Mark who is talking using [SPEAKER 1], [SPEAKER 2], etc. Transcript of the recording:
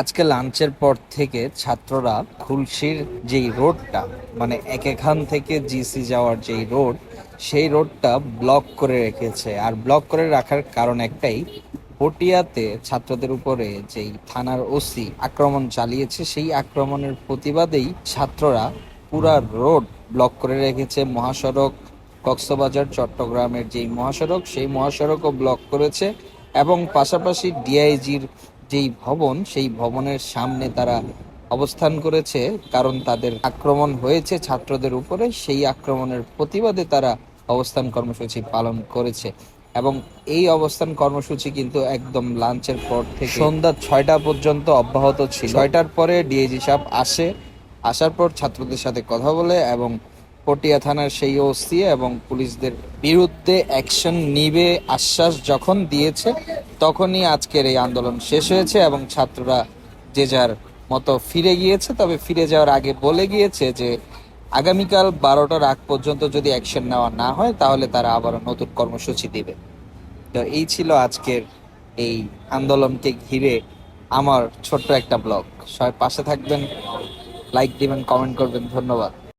[SPEAKER 1] আজকে লাঞ্চের পর থেকে ছাত্ররা খুলশির যেই রোডটা মানে এক এখান থেকে জিসি যাওয়ার যেই রোড, সেই রোডটা ব্লক করে রেখেছে। আর ব্লক করে রাখার কারণ একটাই, পটিয়াতে ছাত্রদের উপরে যেই থানার ওসি আক্রমণ চালিয়েছে, সেই আক্রমণের প্রতিবাদেই ছাত্ররা পুরা রোড ব্লক করে রেখেছে। মহাসড়ক, কক্সবাজার, চট্টগ্রামের যেই মহাসড়ক, সেই মহাসড়কও ব্লক করেছে এবং পাশাপাশি ডিআইজির যেই ভবন সেই ভবনের সামনে তারা অবস্থান করেছে কারণ তাদের আক্রমণ হয়েছে ছাত্রদের উপরে সেই আক্রমণের প্রতিবাদে তারা অবস্থান কর্মসূচি পালন করেছে। এবং এই অবস্থান কর্মসূচি কিন্তু একদম লাঞ্চের পর থেকে সন্ধ্যা ছয়টা পর্যন্ত অব্যাহত ছিল। ছয়টার পরে ডিএজি সাহেব আসে আসার পর ছাত্রদের সাথে কথা বলে এবং পটিয়া থানার সেই ওসি এবং পুলিশদের বিরুদ্ধে অ্যাকশন নিবে আশ্বাস যখন দিয়েছে তখনই আজকের এই আন্দোলন শেষ হয়েছে এবং ছাত্ররা যে যার মতো ফিরে গিয়েছে, তবে ফিরে যাওয়ার আগে বলে গিয়েছে যে আগামীকাল বারোটার আগ পর্যন্ত যদি অ্যাকশন নেওয়া না হয়, তাহলে তারা আবারও নতুন কর্মসূচি দিবে। তো এই ছিল আজকের এই আন্দোলনকে ঘিরে আমার ছোট্ট একটা ব্লগ। সবাই পাশে থাকবেন, লাইক দিবেন কমেন্ট করবেন। ধন্যবাদ।